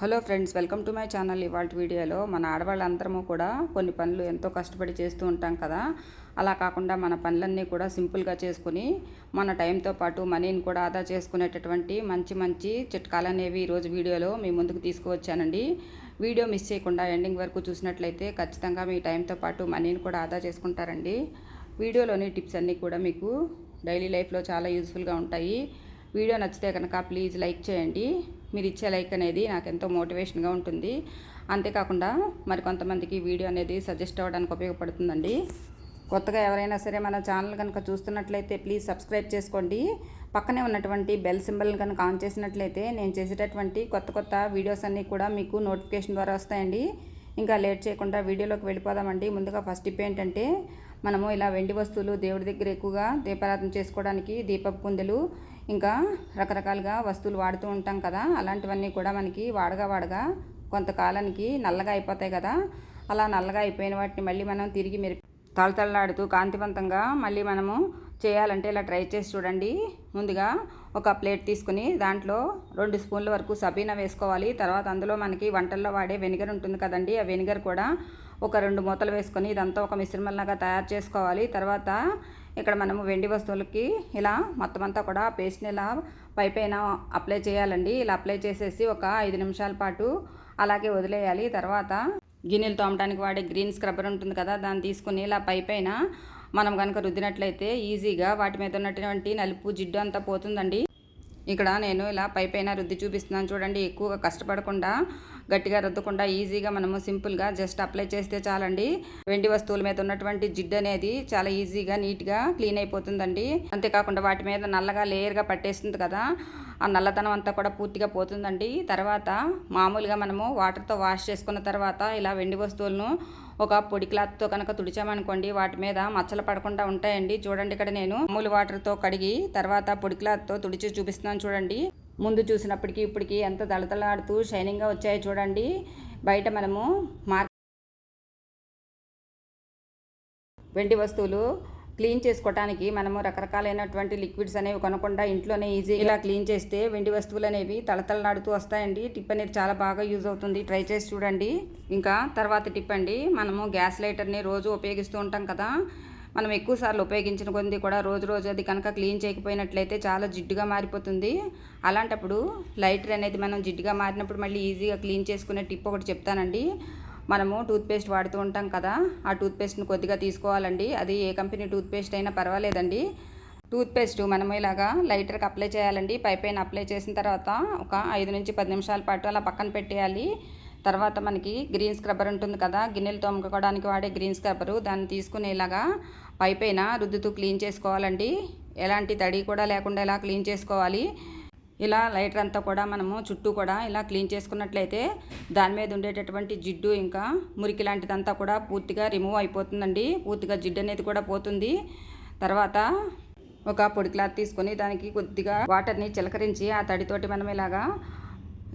Hello friends welcome to my channel ఇవాళ వీడియోలో. మన ఆడవాళ్ళందరము కూడా కొన్ని పనులు ఎంతో కష్టపడి చేస్తూ ఉంటాం కదా. అలా కాకుండా మన పనులన్నీ కూడా సింపుల్గా చేసుకుని మన టైంతో పాటు మనీని కూడా ఆదా చేసుకునేటటువంటి మంచి మంచి చిట్కాలు అనేవి ఈరోజు వీడియోలో మీ ముందుకు తీసుకువచ్చానండి. వీడియో మిస్ చేయకుండా ఎండింగ్ వరకు చూసినట్లయితే ఖచ్చితంగా మీ టైంతో పాటు మనీని కూడా ఆదా చేసుకుంటారండి. వీడియోలోని టిప్స్ అన్నీ కూడా మీకు డైలీ లైఫ్లో చాలా యూస్ఫుల్గా ఉంటాయి. వీడియో నచ్చితే కనుక ప్లీజ్ లైక్ చేయండి. మీరు ఇచ్చే లైక్ అనేది నాకు ఎంతో మోటివేషన్గా ఉంటుంది. అంతేకాకుండా మరి కొంతమందికి వీడియో అనేది సజెస్ట్ అవ్వడానికి ఉపయోగపడుతుందండి. కొత్తగా ఎవరైనా సరే మన ఛానల్ కనుక చూస్తున్నట్లయితే ప్లీజ్ సబ్స్క్రైబ్ చేసుకోండి. పక్కనే ఉన్నటువంటి బెల్ సింబల్ కనుక ఆన్ చేసినట్లయితే నేను చేసేటటువంటి కొత్త కొత్త వీడియోస్ అన్నీ కూడా మీకు నోటిఫికేషన్ ద్వారా వస్తాయండి. ఇంకా లేట్ చేయకుండా వీడియోలోకి వెళ్ళిపోదామండి. ముందుగా ఫస్ట్ టిప్ ఏంటంటే మనము ఇలా వెండి వస్తువులు దేవుడి దగ్గర ఎక్కువగా దీపారాధన చేసుకోవడానికి దీపపు కుందెలు ఇంకా రకరకాలుగా వస్తువులు వాడుతూ ఉంటాం కదా అలాంటివన్నీ కూడా మనకి వాడగా వాడగా కొంతకాలానికి నల్లగా అయిపోతాయి కదా. అలా నల్లగా అయిపోయిన వాటిని మళ్ళీ మనం తిరిగి మెరి తళతళలాడుతూ కాంతివంతంగా మళ్ళీ మనము చేయాలంటే ఇలా ట్రై చేసి చూడండి. ముందుగా ఒక ప్లేట్ తీసుకుని దాంట్లో రెండు స్పూన్ల వరకు సబీనా వేసుకోవాలి. తర్వాత అందులో మనకి వంటల్లో వాడే వెనిగర్ ఉంటుంది కదండి ఆ వెనిగర్ కూడా ఒక రెండు మూతలు వేసుకొని ఇదంతా ఒక మిశ్రమంలాగా తయారు చేసుకోవాలి. తర్వాత ఇక్కడ మనము వెండి వస్తువులకి ఇలా మొత్తం అంతా కూడా పేస్ట్ని ఇలా పైపైన అప్లై చేయాలండి. ఇలా అప్లై చేసేసి ఒక ఐదు నిమిషాల పాటు అలాగే వదిలేయాలి. తర్వాత గిన్నెలు తోమడానికి వాడే గ్రీన్ స్క్రబ్బర్ ఉంటుంది కదా దాన్ని తీసుకుని ఇలా పైపైన మనం కనుక రుద్దినట్లయితే ఈజీగా వాటి మీద ఉన్నటువంటి నలుపు జిడ్డు అంతా పోతుందండి. ఇక్కడ నేను ఇలా పైపైన రుద్ది చూపిస్తున్నాను చూడండి ఎక్కువగా కష్టపడకుండా గట్టిగా రుద్దకుండా ఈజీగా మనము సింపుల్గా జస్ట్ అప్లై చేస్తే చాలండి. వెండి వస్తువుల మీద ఉన్నటువంటి జిడ్డు అనేది చాలా ఈజీగా నీట్గా క్లీన్ అయిపోతుందండి. అంతేకాకుండా వాటి మీద నల్లగా లేయర్గా పట్టేస్తుంది కదా. ఆ నల్లతనం అంతా కూడా పూర్తిగా పోతుందండి. తర్వాత మామూలుగా మనము వాటర్తో వాష్ చేసుకున్న తర్వాత ఇలా వెండి వస్తువులను ఒక పొడి క్లాత్తో కనుక తుడిచామనుకోండి వాటి మీద మచ్చలు పడకుండా ఉంటాయండి. చూడండి ఇక్కడ నేను మామూలు వాటర్తో కడిగి తర్వాత పొడి క్లాత్తో తుడిచి చూపిస్తున్నాను చూడండి. ముందు చూసినప్పటికీ ఇప్పటికీ ఎంత తళతళాడుతూ షైనింగ్గా వచ్చాయో చూడండి. బయట మనము మార్కెట్ వెండి వస్తువులు క్లీన్ చేసుకోవడానికి మనము రకరకాలైనటువంటి లిక్విడ్స్ అనేవి కొనకుండా ఇంట్లోనే ఈజీ ఇలా క్లీన్ చేస్తే వెండి వస్తువులు అనేవి తళతళలాడుతూ వస్తాయండి. టిప్ అనేది చాలా బాగా యూజ్ అవుతుంది. ట్రై చేసి చూడండి. ఇంకా తర్వాత టిప్ అండి. మనము గ్యాస్ లైటర్ని రోజు ఉపయోగిస్తూ ఉంటాం కదా. మనం ఎక్కువ సార్లు ఉపయోగించిన కొద్ది కూడా రోజు రోజు అది కనుక క్లీన్ చేయకపోయినట్లయితే చాలా జిడ్డుగా మారిపోతుంది. అలాంటప్పుడు లైటర్ అనేది మనం జిడ్డుగా మారినప్పుడు మళ్ళీ ఈజీగా క్లీన్ చేసుకునే టిప్ ఒకటి చెప్తానండి. మనము టూత్పేస్ట్ వాడుతూ ఉంటాం కదా ఆ టూత్పేస్ట్ని కొద్దిగా తీసుకోవాలండి. అది ఏ కంపెనీ టూత్పేస్ట్ అయినా పర్వాలేదండి. టూత్పేస్ట్ మనము ఇలాగా లైటర్కి అప్లై చేయాలండి. పై పైన అప్లై చేసిన తర్వాత ఒక ఐదు నుంచి పది నిమిషాల పాటు అలా పక్కన పెట్టేయాలి. తర్వాత మనకి గ్రీన్ స్క్రబ్బర్ ఉంటుంది కదా గిన్నెలు తోముకోవడానికి వాడే గ్రీన్ స్క్రబ్బరు దాన్ని తీసుకునేలాగా పైపైన రుద్దుతూ క్లీన్ చేసుకోవాలండి. ఎలాంటి తడి కూడా లేకుండా ఇలా క్లీన్ చేసుకోవాలి? ఇలా లైటర్ అంతా కూడా మనము చుట్టూ కూడా ఇలా క్లీన్ చేసుకున్నట్లయితే దాని మీద ఉండేటటువంటి జిడ్డు ఇంకా మురికి లాంటిదంతా కూడా పూర్తిగా రిమూవ్ అయిపోతుందండి. పూర్తిగా జిడ్డు అనేది కూడా పోతుంది. తర్వాత ఒక పొడి క్లాత్ తీసుకొని దానికి కొద్దిగా వాటర్ని చిలకరించి ఆ తడితోటి మనం ఇలాగా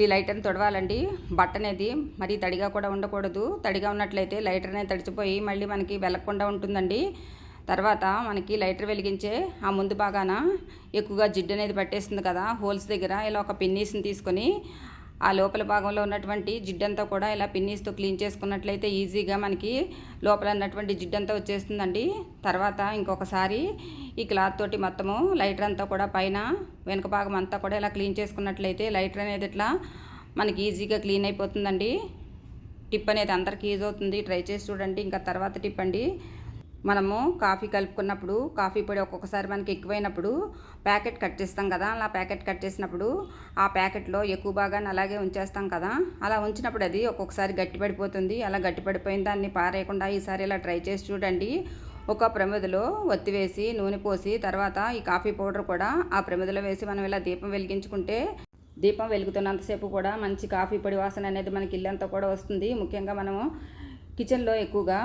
ఈ లైటర్ని తొడవాలండి. బట్ట అనేది మరీ తడిగా కూడా ఉండకూడదు. తడిగా ఉన్నట్లయితే లైటర్ అనేది తడిచిపోయి మళ్ళీ మనకి వెలగకుండా ఉంటుందండి. తర్వాత మనకి లైటర్ వెలిగించే ఆ ముందు భాగాన ఎక్కువగా జిడ్డు అనేది పట్టేస్తుంది కదా హోల్స్ దగ్గర ఇలా ఒక పిన్నీస్ని తీసుకొని ఆ లోపల భాగంలో ఉన్నటువంటి జిడ్డంతా కూడా ఇలా పిన్నీస్తో క్లీన్ చేసుకున్నట్లయితే ఈజీగా మనకి లోపల ఉన్నటువంటి జిడ్డంతా వచ్చేస్తుందండి. తర్వాత ఇంకొకసారి ఈ క్లాత్ తోటి మొత్తము లైటర్ అంతా కూడా పైన వెనుక భాగం అంతా కూడా ఇలా క్లీన్ చేసుకున్నట్లయితే లైటర్ అనేది ఇట్లా మనకి ఈజీగా క్లీన్ అయిపోతుందండి. టిప్ అనేది అందరికీ యూజ్ అవుతుంది. ట్రై చేసి చూడండి. ఇంకా తర్వాత టిప్ అండి. మనము కాఫీ కలుపుకున్నప్పుడు కాఫీ పొడి ఒక్కొక్కసారి మనకి ఎక్కువైనప్పుడు ప్యాకెట్ కట్ చేస్తాం కదా అలా ప్యాకెట్ కట్ చేసినప్పుడు ఆ ప్యాకెట్లో ఎక్కువ భాగాన్ని అలాగే ఉంచేస్తాం కదా. అలా ఉంచినప్పుడు అది ఒక్కొక్కసారి గట్టిపడిపోతుంది. అలా గట్టిపడిపోయిన దాన్ని పారేయకుండా ఈసారి ఇలా ట్రై చేసి చూడండి. ఒక ప్రమిదలో ఒత్తి వేసి నూనె పోసి తర్వాత ఈ కాఫీ పౌడర్ కూడా ఆ ప్రమిదలో వేసి మనం ఇలా దీపం వెలిగించుకుంటే దీపం వెలుగుతున్నంతసేపు కూడా మంచి కాఫీ పొడి వాసన అనేది మనకి ఇల్లంతా కూడా వస్తుంది. ముఖ్యంగా మనము కిచెన్లో ఎక్కువగా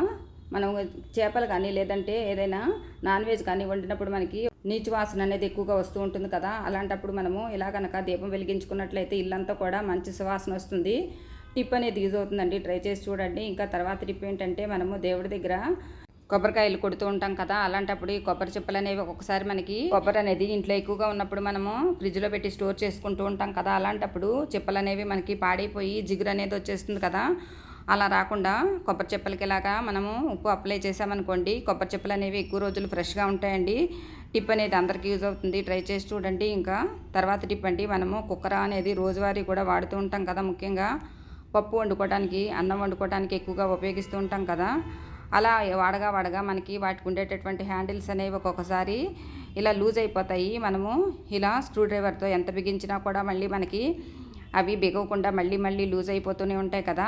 మనం చేపలు కానీ లేదంటే ఏదైనా నాన్ వెజ్ కానీ వండినప్పుడు మనకి నీచు వాసన అనేది ఎక్కువగా వస్తూ ఉంటుంది కదా. అలాంటప్పుడు మనము ఇలా కనుక దీపం వెలిగించుకున్నట్లయితే ఇల్లంతా కూడా మంచి సువాసన వస్తుంది. టిప్ అనేది యూజ్ అవుతుందండి. ట్రై చేసి చూడండి. ఇంకా తర్వాత టిప్ ఏంటంటే మనము దేవుడి దగ్గర కొబ్బరికాయలు కొడుతూ ఉంటాం కదా. అలాంటప్పుడు ఈ కొబ్బరి చిప్పలు అనేవి ఒక్కొక్కసారి మనకి కొబ్బరి అనేది ఇంట్లో ఎక్కువగా ఉన్నప్పుడు మనము ఫ్రిడ్జ్లో పెట్టి స్టోర్ చేసుకుంటూ ఉంటాం కదా. అలాంటప్పుడు చిప్పలు అనేవి మనకి పాడైపోయి జిగురు అనేది వచ్చేస్తుంది కదా. అలా రాకుండా కొబ్బరి చిప్పలకి ఇలాగా మనము ఉప్పు అప్లై చేసామనుకోండి కొబ్బరి చిప్పలు అనేవి ఎక్కువ రోజులు ఫ్రెష్గా ఉంటాయండి. టిప్ అనేది అందరికీ యూజ్ అవుతుంది. ట్రై చేసి చూడండి. ఇంకా తర్వాత టిప్ అండి మనము కుక్కర అనేది రోజువారీ కూడా వాడుతూ ఉంటాం కదా ముఖ్యంగా. పప్పు వండుకోవడానికి అన్నం వండుకోవడానికి ఎక్కువగా ఉపయోగిస్తూ ఉంటాం కదా. అలా వాడగా వాడగా మనకి వాటికి ఉండేటటువంటి హ్యాండిల్స్ అనేవి ఒక్కొక్కసారి ఇలా లూజ్ అయిపోతాయి. మనము ఇలా స్క్రూ డ్రైవర్తో ఎంత బిగించినా కూడా మళ్ళీ మనకి అవి బిగవకుండా మళ్ళీ మళ్ళీ లూజ్ అయిపోతూనే ఉంటాయి కదా.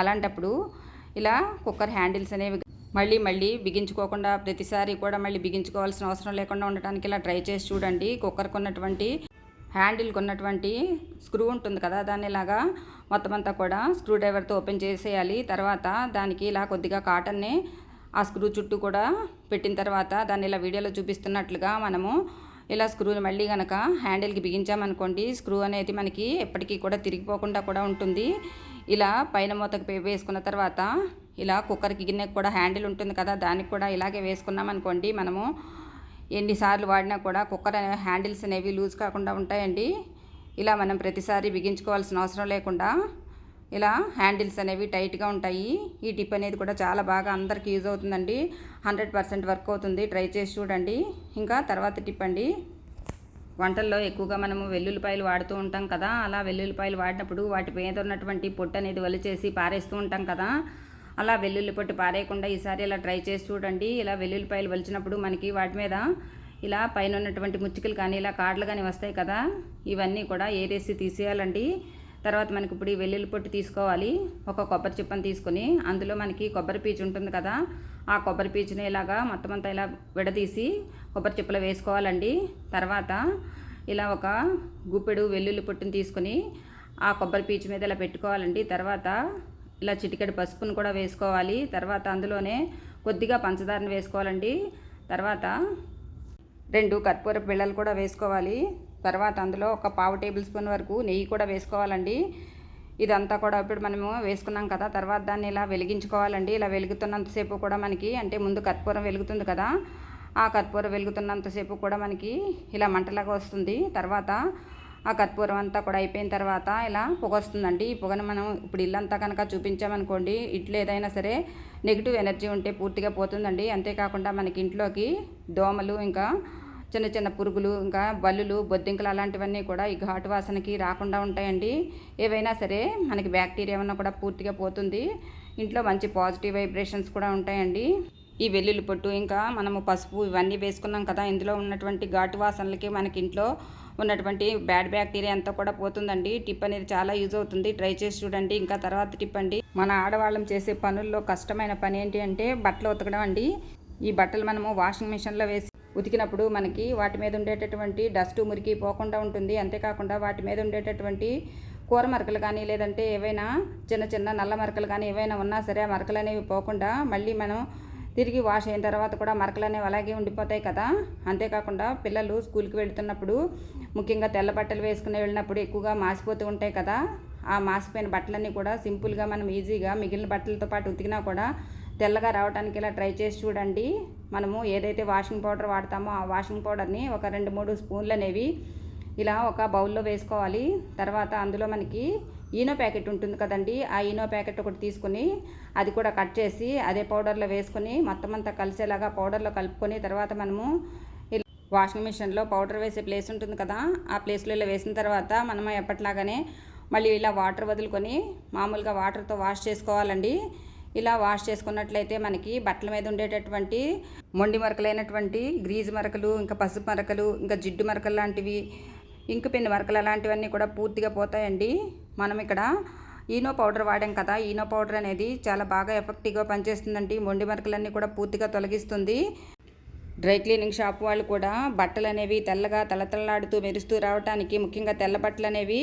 అలాంటప్పుడు ఇలా కుక్కర్ హ్యాండిల్స్ అనేవి మళ్ళీ మళ్ళీ బిగించుకోకుండా ప్రతిసారి కూడా మళ్ళీ బిగించుకోవాల్సిన అవసరం లేకుండా ఉండటానికి ఇలా ట్రై చేసి చూడండి. కుక్కర్కి ఉన్నటువంటి హ్యాండిల్కి ఉన్నటువంటి స్క్రూ ఉంటుంది కదా దాన్ని ఇలాగా మొత్తం అంతా కూడా స్క్రూ డ్రైవర్తో ఓపెన్ చేసేయాలి. తర్వాత దానికి ఇలా కొద్దిగా కాటన్ని ఆ స్క్రూ చుట్టూ కూడా పెట్టిన తర్వాత దాన్ని ఇలా వీడియోలో చూపిస్తున్నట్లుగా మనము ఇలా స్క్రూలు మళ్ళీ కనుక హ్యాండిల్కి బిగించామనుకోండి స్క్రూ అనేది మనకి ఎప్పటికీ కూడా తిరిగిపోకుండా కూడా ఉంటుంది. ఇలా పైన మూతకు వేసుకున్న తర్వాత ఇలా కుక్కర్కి గిన్నెకి కూడా హ్యాండిల్ ఉంటుంది కదా దానికి కూడా ఇలాగే వేసుకున్నాం అనుకోండి మనము ఎన్నిసార్లు వాడినా కూడా కుక్కర్ హ్యాండిల్స్ అనేవి లూజ్ కాకుండా ఉంటాయండి. ఇలా మనం ప్రతిసారి బిగించుకోవాల్సిన అవసరం లేకుండా ఇలా హ్యాండిల్స్ అనేవి టైట్గా ఉంటాయి. ఈ టిప్ అనేది కూడా చాలా బాగా అందరికి యూజ్ అవుతుందండి. హండ్రెడ్ పర్సెంట్ వర్క్ అవుతుంది. ట్రై చేసి చూడండి. ఇంకా తర్వాత టిప్ అండి. వంటల్లో ఎక్కువగా మనము వెల్లుల్లిపాయలు వాడుతూ ఉంటాం కదా. అలా వెల్లుల్లిపాయలు వాడినప్పుడు వాటి మీద ఉన్నటువంటి పొట్టు అనేది వలిచేసి పారేస్తూ ఉంటాం కదా. అలా వెల్లుల్లి పొట్టు పారేయకుండా ఈసారి ఇలా ట్రై చేసి చూడండి. ఇలా వెల్లుల్లిపాయలు వలిచినప్పుడు మనకి వాటి మీద ఇలా పైన ఉన్నటువంటి ముచ్చుకలు కానీ ఇలా కాడలు కానీ వస్తాయి కదా. ఇవన్నీ కూడా ఏరేసి తీసేయాలండి. తర్వాత మనకి ఇప్పుడు ఈ వెల్లుల్లి పొట్టు తీసుకోవాలి. ఒక కొబ్బరి చిప్పను తీసుకొని అందులో మనకి కొబ్బరి పీచు ఉంటుంది కదా ఆ కొబ్బరి పీచుని ఇలాగా మొత్తం అంతా ఇలా విడదీసి కొబ్బరి చిప్పలు వేసుకోవాలండి. తర్వాత ఇలా ఒక గుప్పెడు వెల్లుల్లి పొట్టుని తీసుకొని ఆ కొబ్బరి పీచు మీద ఇలా పెట్టుకోవాలండి. తర్వాత ఇలా చిటికెడు పసుపును కూడా వేసుకోవాలి. తర్వాత అందులోనే కొద్దిగా పంచదారను వేసుకోవాలండి. తర్వాత రెండు కర్పూర పిల్లలు కూడా వేసుకోవాలి. తర్వాత అందులో ఒక పావు టేబుల్ స్పూన్ వరకు నెయ్యి కూడా వేసుకోవాలండి. ఇదంతా కూడా ఇప్పుడు మనము వేసుకున్నాం కదా తర్వాత దాన్ని ఇలా వెలిగించుకోవాలండి. ఇలా వెలుగుతున్నంతసేపు కూడా మనకి అంటే ముందు కర్పూరం వెలుగుతుంది కదా ఆ కర్పూరం వెలుగుతున్నంతసేపు కూడా మనకి ఇలా మంటలాగా వస్తుంది. తర్వాత ఆ కర్పూరం అంతా కూడా అయిపోయిన తర్వాత ఇలా పొగ వస్తుందండి. ఈ పొగను మనం ఇప్పుడు ఇల్లంతా కనుక చూపించామనుకోండి ఇట్లు ఏదైనా సరే నెగిటివ్ ఎనర్జీ ఉంటే పూర్తిగా పోతుందండి. అంతేకాకుండా మనకి ఇంట్లోకి దోమలు ఇంకా చిన్న చిన్న పురుగులు ఇంకా బల్లులు బొద్దింకలు అలాంటివన్నీ కూడా ఈ ఘాటు వాసనకి రాకుండా ఉంటాయండి. ఏవైనా సరే మనకి బ్యాక్టీరియా ఏమన్నా కూడా పూర్తిగా పోతుంది. ఇంట్లో మంచి పాజిటివ్ వైబ్రేషన్స్ కూడా ఉంటాయండి. ఈ వెల్లుల్లి పొట్టు ఇంకా మనము పసుపు ఇవన్నీ వేసుకున్నాం కదా ఇందులో ఉన్నటువంటి ఘాటు వాసనలకి మనకి ఇంట్లో ఉన్నటువంటి బ్యాడ్ బ్యాక్టీరియా అంతా కూడా పోతుందండి. టిప్ అనేది చాలా యూజ్ అవుతుంది. ట్రై చేసి చూడండి. ఇంకా తర్వాత టిప్ అండి. మన ఆడవాళ్ళం చేసే పనుల్లో కష్టమైన పని ఏంటి అంటే బట్టలు ఉతకడం అండి. ఈ బట్టలు మనము వాషింగ్ మిషన్లో వేసి ఉతికినప్పుడు మనకి వాటి మీద ఉండేటటువంటి డస్ట్ మురికి పోకుండా ఉంటుంది. అంతేకాకుండా వాటి మీద ఉండేటటువంటి కూర మరకలు కానీ లేదంటే ఏవైనా చిన్న చిన్న నల్ల మరకలు కానీ ఏవైనా ఉన్నా సరే ఆ మరకలు అనేవి పోకుండా మళ్ళీ మనం తిరిగి వాష్ అయిన తర్వాత కూడా మరకలు అనేవి అలాగే ఉండిపోతాయి కదా. అంతేకాకుండా పిల్లలు స్కూల్కి వెళ్తున్నప్పుడు ముఖ్యంగా తెల్ల బట్టలు వేసుకుని వెళ్ళినప్పుడు ఎక్కువగా మాసిపోతూ ఉంటాయి కదా. ఆ మాసిపోయిన బట్టలన్నీ కూడా సింపుల్గా మనం ఈజీగా మిగిలిన బట్టలతో పాటు ఉతికినా కూడా తెల్లగా రావడానికి ఇలా ట్రై చేసి చూడండి. మనము ఏదైతే వాషింగ్ పౌడర్ వాడతామో ఆ వాషింగ్ పౌడర్ని ఒక రెండు మూడు స్పూన్లు అనేవి ఇలా ఒక బౌల్లో వేసుకోవాలి. తర్వాత అందులో మనకి ఈనో ప్యాకెట్ ఉంటుంది కదండి ఆ ఈనో ప్యాకెట్ ఒకటి తీసుకుని అది కూడా కట్ చేసి అదే పౌడర్లో వేసుకొని మొత్తం అంతా కలిసేలాగా పౌడర్లో కలుపుకొని తర్వాత మనము వాషింగ్ మిషన్లో పౌడర్ వేసే ప్లేస్ ఉంటుంది కదా ఆ ప్లేస్లో ఇలా వేసిన తర్వాత మనం ఎప్పట్లాగానే మళ్ళీ ఇలా వాటర్ వదులుకొని మామూలుగా వాటర్తో వాష్ చేసుకోవాలండి. ఇలా వాష్ చేసుకున్నట్లయితే మనకి బట్టల మీద ఉండేటటువంటి మొండి మరకలైనటువంటి గ్రీజ్ మరకలు ఇంకా పసుపు మరకలు ఇంకా జిడ్డు మరకలు లాంటివి ఇంకు పెన్ను మరకలు అలాంటివన్నీ కూడా పూర్తిగా పోతాయండి. మనం ఇక్కడ ఈనో పౌడర్ వాడాం కదా. ఈనో పౌడర్ అనేది చాలా బాగా ఎఫెక్టివ్గా పనిచేస్తుందండి. మొండి మరకలన్నీ కూడా పూర్తిగా తొలగిస్తుంది. డ్రై క్లీనింగ్ షాప్ వాళ్ళు కూడా బట్టలు అనేవి తెల్లగా తలతలలాడుతూ మెరుస్తూ రావడానికి ముఖ్యంగా తెల్ల బట్టలు అనేవి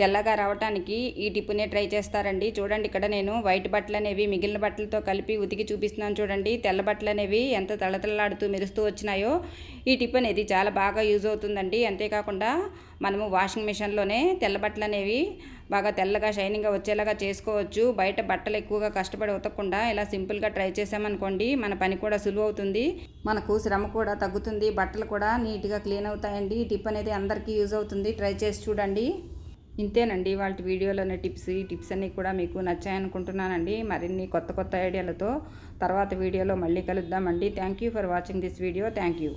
తెల్లగా రావడానికి ఈ టిప్పునే ట్రై చేస్తారండి. చూడండి ఇక్కడ నేను వైట్ బట్టలు అనేవి మిగిలిన బట్టలతో కలిపి ఉతికి చూపిస్తున్నాను చూడండి. తెల్ల బట్టలు అనేవి ఎంత తలతలలాడుతూ మెరుస్తూ వచ్చినాయో ఈ టిప్ అనేది చాలా బాగా యూజ్ అవుతుందండి. అంతేకాకుండా మనము వాషింగ్ మిషన్లోనే తెల్ల బట్టలు అనేవి బాగా తెల్లగా షైనింగ్గా వచ్చేలాగా చేసుకోవచ్చు. బయట బట్టలు ఎక్కువగా కష్టపడి ఉతకకుండా ఇలా సింపుల్గా ట్రై చేసామనుకోండి మన పని కూడా సులువు అవుతుంది. మనకు శ్రమ కూడా తగ్గుతుంది. బట్టలు కూడా నీట్గా క్లీన్ అవుతాయండి. ఈ టిప్ అనేది అందరికీ యూజ్ అవుతుంది. ట్రై చేసి చూడండి. ఇంతేనండి వాళ్ళ వీడియోలోనే టిప్స్. ఈ టిప్స్ అన్నీ కూడా మీకు నచ్చాయనుకుంటున్నానండి మరిన్ని కొత్త కొత్త ఐడియాలతో తర్వాత వీడియోలో మళ్ళీ కలుద్దామండి. Thank you for watching this video thank you